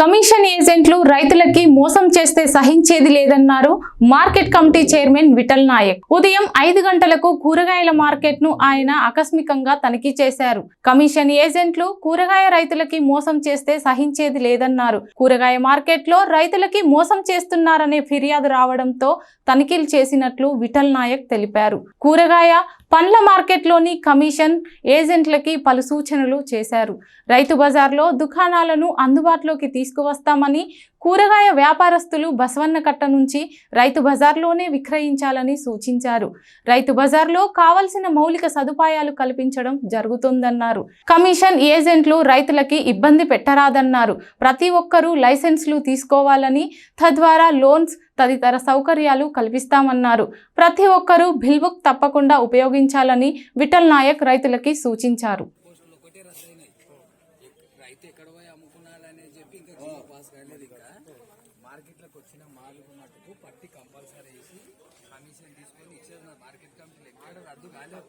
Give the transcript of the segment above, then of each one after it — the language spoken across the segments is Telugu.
కమిషన్ ఏజెంట్లు రైతులకి మోసం చేస్తే సహించేది లేదన్నారు market committee chairman Vithal Naik. ఉదయం ఐదు గంటలకు కూరగాయల మార్కెట్ను ఆయన ఆకస్మికంగా తనిఖీ చేశారు. కమిషన్ ఏజెంట్లు కూరగాయ రైతులకి మోసం చేస్తే సహించేది లేదన్నారు. కూరగాయ మార్కెట్లో రైతులకి మోసం చేస్తున్నారనే ఫిర్యాదు రావడంతో తనిఖీలు చేసినట్లు విఠల్ నాయక్ తెలిపారు. కూరగాయ పండ్ల మార్కెట్లోని కమిషన్ ఏజెంట్లకి పలు సూచనలు చేశారు. రైతు బజార్లో దుకాణాలను అందుబాటులోకి తీసుకువస్తామని కూరగాయ వ్యాపారస్తులు బసవన్న కట్ట నుంచి రైతు బజార్లోనే విక్రయించాలని సూచించారు. రైతు బజార్లో కావలసిన మౌలిక సదుపాయాలు కల్పించడం జరుగుతుందన్నారు. కమిషన్ ఏజెంట్లు రైతులకి ఇబ్బంది పెట్టరాదన్నారు. ప్రతి ఒక్కరూ లైసెన్స్లు తీసుకోవాలని తద్వారా లోన్స్ తదితర సౌకర్యాలు కల్పిస్తామన్నారు. ప్రతి ఒక్కరూ బిల్ బుక్ తప్పకుండా ఉపయోగించాలని విఠల్ నాయక్ రైతులకి సూచించారు పోస్టులు ఒకటే రద్దు అయినాయి రైతు ఎక్కడ పోయి అమ్ముకున్నాడని చెప్పి ఇంకా జీవో పాస్ కాలేదు ఇంకా మార్కెట్లోకి వచ్చిన మాలకు మటుకు పట్టి కంపల్సరీ వేసి కమిషన్ తీసుకొని ఇచ్చేది నా మార్కెట్ కమిటీలు ఎక్కడ రద్దు కాలేదు.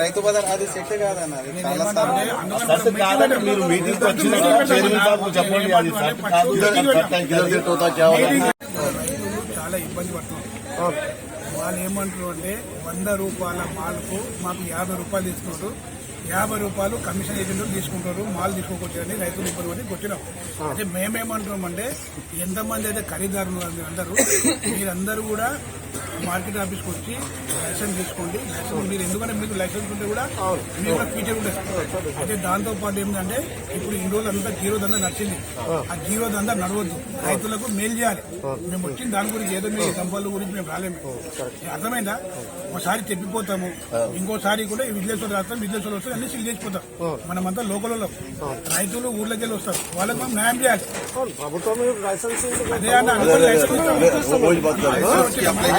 రైతు బజార్ అది సెట్ కాదన్న చాలా మీరు మీటింగ్ చెప్పండి. అది ఇబ్బంది పడుతున్నారు వాళ్ళు ఏమంటారు అంటే వంద రూపాయల మాల్కు మాకు యాభై రూపాయలు తీసుకుంటారు యాభై రూపాయలు కమిషన్ ఏజెంట్లు తీసుకుంటారు. మాల్ తీసుకోకొచ్చారని రైతులు ఇబ్బంది పడి కొట్టినాం. అంటే మేమేమంటున్నాం అంటే ఎంతమంది అయితే ఖరీదారులు మీరందరూ మీరందరూ కూడా మార్కెట్ ఆఫీస్కి వచ్చి లైసెన్స్ తీసుకోండి. లైసెన్స్ మీరు ఎందుకంటే మీకు లైసెన్స్ ఉంటే కూడా మీకు ఫీచర్ ఉంటుంది అయితే దాంతో పాటు ఏంటంటే ఇప్పుడు ఇన్ని రోజులు అంతా జీరో దందా నచ్చింది ఆ. జీరో దందా నడవద్దు. రైతులకు మేల్ చేయాలి. మేము వచ్చిన దాని గురించి ఏదో మీ సంపాదన గురించి మేము రాలేము. అర్థమైందా? ఒకసారి చెప్పిపోతాము. ఇంకోసారి కూడా విజయలేశ్వర రాస్తాం విజయలేశ్వర వస్తాం అన్ని సీల్ చేసిపోతాం. మనమంతా లోకల్ రైతులు ఊర్లోకి వస్తారు. వాళ్ళకి మనం న్యాయం చేయాలి. ప్రభుత్వం లైసెన్స్ అదే అన్న లైసెన్స్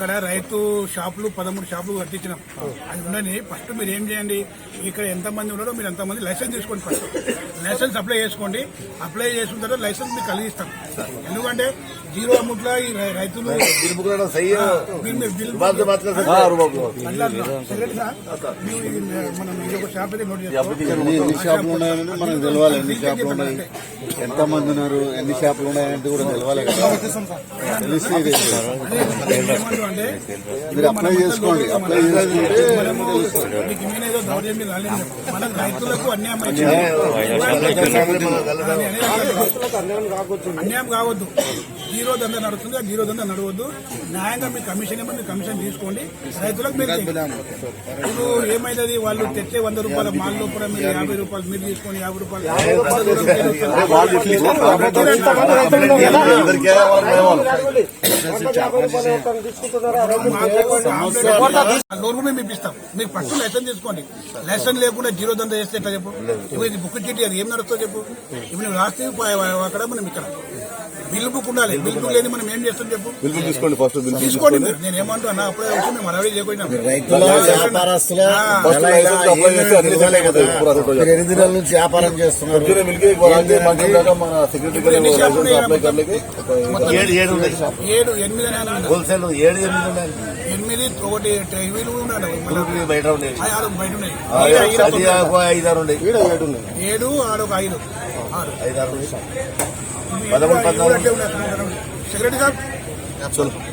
ఇక్కడ రైతు షాపులు పదమూడు షాపులు కట్టించినాం. అది ఉండని ఫస్ట్ మీరు ఏం చేయండి? ఇక్కడ ఎంతమంది ఉన్నారో మీరు ఎంతమంది లైసెన్స్ తీసుకోండి ఫస్ట్. లైసెన్స్ అప్లై చేసుకోండి. అప్లై చేసిన తర్వాత లైసెన్స్ మీకు కలిగిస్తాం. ఎందుకంటే జీరో అమౌంట్లో ఈ రైతులు మనం షాప్ ఎంతమంది ఉన్నారు? ఎన్ని షాపులు ఉన్నాయంటే కూడా తెలియాలి కదా. తెలిసి అంటే అప్లై చేసుకోండి. అప్లై మీద మనకు రైతులకు అన్యాయం అన్యాయం. కావద్దు. జీరో దంద నడుస్తుంది. ఆ జీరో దంద నడవద్దు. న్యాయంగా మీ కమిషన్ ఏమో కమిషన్ తీసుకోండి. రైతులకు మీరు. ఇప్పుడు ఏమైతుంది వాళ్ళు తెచ్చే వంద రూపాయల మాల్ లోపల మీరు యాభై రూపాయలు మీరు తీసుకొని యాభై రూపాయలు. నోరుకునే మీకు ఇస్తాం మీకు ఫస్ట్ లైసెన్స్ తీసుకోండి. లైసెన్స్ లేకుండా జీరో దంద చేస్తే ఎట్లా చెప్పు? ఇది బుక్ టీటీ అది ఏం నడుస్తావు చెప్పు. ఇవి నువ్వు రాస్తే అక్కడ మనం ఇక్కడ. బిల్ బుక్ ఉండాలి బిల్ బుక్ లేని మనం ఏం చేస్తాం చెప్పు? బిల్ బుక్ తీసుకోండి ఫస్ట్ బిల్ తీసుకోండి. నేను ఏమంటా నా అప్పుడే వచ్చి మేము మనవి చేయకపోయినా. రైతుల వ్యాపారస్తుల ఎన్ని దినాల నుంచి వ్యాపారం చేస్తున్నారు. ఏడు ఎనిమిది హోల్సేల్ ఏడు ఎనిమిది ఎనిమిది ఒకటి గ్రూప్ బయట ఉన్నాయి. ఆ ఆరు బయట ఉన్నాయి. ఆ, ఏడు, ఐదు, ఉన్నాయి. ఏడు ఆరు ఒక ఐదు. ఆరు. ఇవి పదమూడు, పద్నాలుగు. Secretary sir